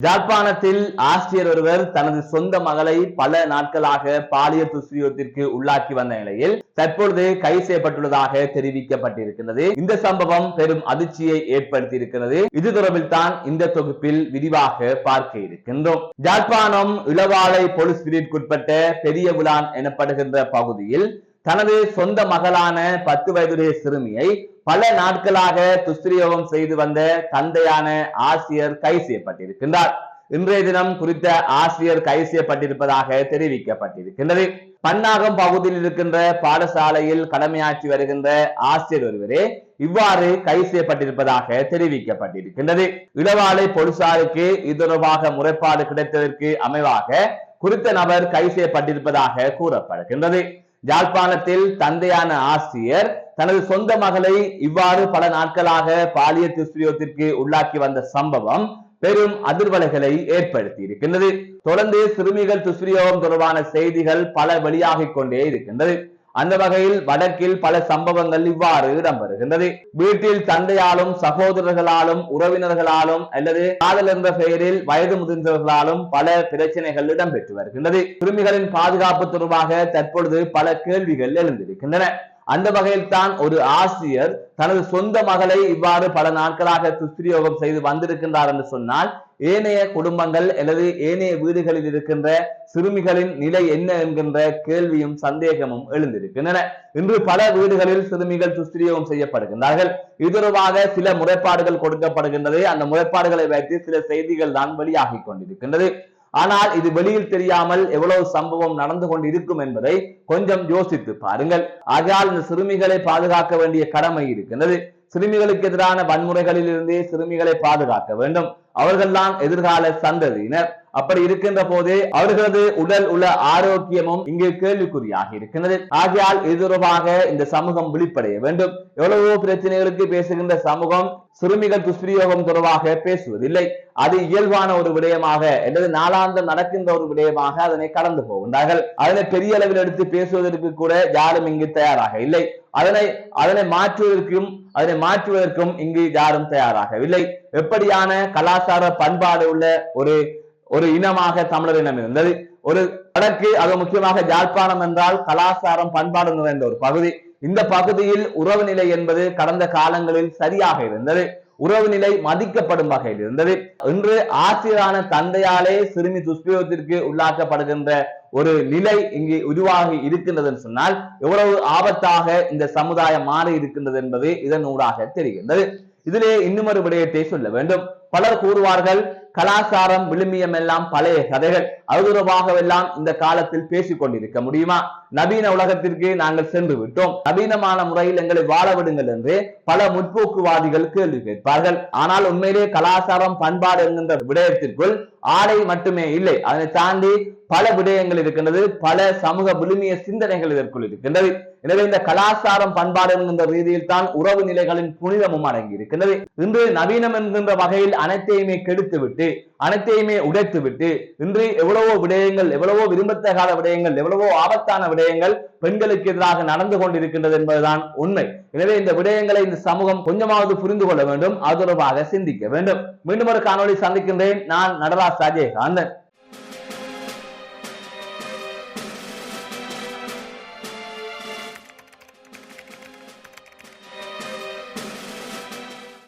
ஜாழ்ப்பாணத்தில் ஆசிரியர் ஒருவர் தனது சொந்த மகளை பல நாட்களாக பாலியல் துஷ்பிரயோகத்திற்கு உள்ளாக்கி வந்த நிலையில் தற்பொழுது கைது செய்யப்பட்டுள்ளதாக தெரிவிக்கப்பட்டிருக்கிறது. இந்த சம்பவம் பெரும் அதிர்ச்சியை ஏற்படுத்தி இருக்கிறது இது தொடர்பில் தான் இந்த தொகுப்பில் விரிவாக பார்க்க இருக்கின்றோம். ஜாழ்ப்பாணம் இளவாலை போலீஸ் பிரிவிற்குட்பட்ட பெரிய புலான் எனப்படுகின்ற பகுதியில் தனது சொந்த மகளான பத்து வயதுடைய சிறுமியை பல நாட்களாக துஷ்பிரயோகம் செய்து வந்த தந்தையான ஆசிரியர் கைது செய்யப்பட்டிருக்கின்றார். இன்றைய தினம் குறித்த ஆசிரியர் கைது செய்யப்பட்டிருப்பதாக தெரிவிக்கப்பட்டிருக்கின்றது. பன்னாகம் பகுதியில் இருக்கின்ற பாடசாலையில் கடமையாற்றி வருகின்ற ஆசிரியர் ஒருவரே இவ்வாறு கைது செய்யப்பட்டிருப்பதாக தெரிவிக்கப்பட்டிருக்கின்றது. இளவாலை போலீசாருக்கு இது தொடர்பாக முறைப்பாடு கிடைத்ததற்கு அமைவாக குறித்த நபர் கைது செய்யப்பட்டிருப்பதாக கூறப்படுகின்றது. யாழ்ப்பாணத்தில் தந்தையான ஆசிரியர் தனது சொந்த மகளை இவ்வாறு பல நாட்களாக பாலியல் துஷ்பிரயோகத்திற்கு உள்ளாக்கி வந்த சம்பவம் பெரும் அதிர்வலைகளை ஏற்படுத்தி இருக்கின்றது தொடர்ந்து சிறுமிகள் துஷ்பிரயோகம் தொடர்பான செய்திகள் பல வெளியாகிக் கொண்டே இருக்கின்றது. அந்த வகையில் வடக்கில் பல சம்பவங்கள் இவ்வாறு இடம்பெறுகின்றது. வீட்டில் தந்தையாலும் சகோதரர்களாலும் உறவினர்களாலும் அல்லது காதல் என்ற பெயரில் வயது முதிர்ந்தவர்களாலும் பல பிரச்சனைகள் இடம்பெற்று வருகின்றது. சிறுமிகளின் பாதுகாப்பு தொடர்பாக தற்பொழுது பல கேள்விகள் எழுந்திருக்கின்றன. அந்த வகையில் தான் ஒரு ஆசிரியர் தனது சொந்த மகளை இவ்வாறு பல நாட்களாக துஷ்பிரயோகம் செய்து வந்திருக்கின்றார் என்று சொன்னால் ஏனைய குடும்பங்கள் அல்லது ஏனைய வீடுகளில் இருக்கின்ற சிறுமிகளின் நிலை என்ன என்கின்ற கேள்வியும் சந்தேகமும் எழுந்திருக்கின்றன. இன்று பல வீடுகளில் சிறுமிகள் துஷ்பிரயோகம் செய்யப்படுகின்றார்கள். இதுவாக சில முறைப்பாடுகள் கொடுக்கப்படுகின்றது. அந்த முறைப்பாடுகளை வைத்து சில செய்திகள் தான் வெளியாகி கொண்டிருக்கின்றது. ஆனால் இது வெளியில் தெரியாமல் எவ்வளவு சம்பவம் நடந்து கொண்டு இருக்கும் என்பதை கொஞ்சம் யோசித்து பாருங்கள். ஆகையால் இந்த சிறுமிகளை பாதுகாக்க வேண்டிய கடமை இருக்கின்றது. சிறுமிகளுக்கு எதிரான வன்முறைகளில் இருந்தே சிறுமிகளை பாதுகாக்க வேண்டும். அவர்கள்தான் எதிர்கால சந்ததியினர். அப்படி இருக்கின்ற போது அவர்களது உடல் உள்ள ஆரோக்கியமும் இங்கு கேள்விக்குறியாக இருக்கின்றது. ஆகையால் இது தொடர்பாக இந்த சமூகம் விழிப்படைய வேண்டும். எவ்வளவோ பிரச்சனைகளுக்கு பேசுகின்ற சமூகம் சிறுமிகள் துஷ்பிரயோகம் தொடர்பாக பேசுவதில்லை. அது இயல்பான ஒரு விடயமாக அல்லது நாளாந்தம் நடக்கின்ற ஒரு விடயமாக அதனை கடந்து போகின்றார்கள். அதனை பெரிய அளவில் எடுத்து பேசுவதற்கு கூட யாரும் இங்கு தயாராக இல்லை. அதனை அதனை மாற்றுவதற்கும் அதனை மாற்றுவதற்கும் இங்கு யாரும் தயாராகவில்லை. எப்படியான கலாச்சார பண்பாடு உள்ள ஒரு ஒரு இனமாக தமிழர் இனம் இருந்தது. ஒரு வடக்கு அது முக்கியமாக யாழ்ப்பாணம் என்றால் கலாச்சாரம் பண்பாடு நிறைந்த ஒரு பகுதி. இந்த பகுதியில் உறவு நிலை என்பது கடந்த காலங்களில் சரியாக இருந்தது. உறவு நிலை மதிக்கப்படும் வகையில் இருந்தது. இன்று ஆசிரியரான தந்தையாலே சிறுமி துஷ்பிரயோகத்திற்கு உள்ளாக்கப்படுகின்ற ஒரு நிலை இங்கு உருவாகி இருக்கின்றது சொன்னால் எவ்வளவு ஆபத்தாக இந்த சமுதாயம் மாறி இருக்கின்றது என்பது இதன் ஊடாக தெரிகின்றது. இதிலே இன்னும் ஒரு விடயத்தை சொல்ல வேண்டும். பலர் கூறுவார்கள் கலாச்சாரம் விழுமியம் எல்லாம் பழைய கதைகள் அது இந்த காலத்தில் பேசிக் கொண்டிருக்க முடியுமா? நவீன உலகத்திற்கு நாங்கள் சென்று விட்டோம். நவீனமான முறையில் எங்களை வாழ விடுங்கள் என்று பல முற்போக்குவாதிகள் கேள்வி கேட்பார்கள். ஆனால் உண்மையிலே கலாச்சாரம் பண்பாடு என்கின்ற விடயத்திற்குள் ஆடை மட்டுமே இல்லை. அதனை தாண்டி பல விடயங்கள் இருக்கின்றது. பல சமூக விழுமிய சிந்தனைகள் இதற்குள் இருக்கின்றது. எனவே இந்த கலாச்சாரம் பண்பாடு என்கின்ற ரீதியில் தான் உறவு நிலைகளின் புனிதமும் அடங்கி இருக்கின்றது. இன்று நவீனம் என்கின்ற வகையில் அனைத்தையுமே கெடுத்து விட்டு அனைத்தையுமே உடைத்து விட்டு இன்று எவ்வளவோ விடயங்கள் எவ்வளவோ விரும்பத்தகாத விடயங்கள் எவ்வளவோ ஆபத்தான விடயங்கள் பெண்களுக்கு எதிராக நடந்து கொண்டிருக்கின்றது என்பதுதான் உண்மை. எனவே இந்த விடயங்களை இந்த சமூகம் கொஞ்சமாவது புரிந்து கொள்ள வேண்டும் அது தொடர்பாக சிந்திக்க வேண்டும். மீண்டும் ஒரு காணொலி சந்திக்கின்றேன். நான் நடராஜ் அஜயகாந்தன்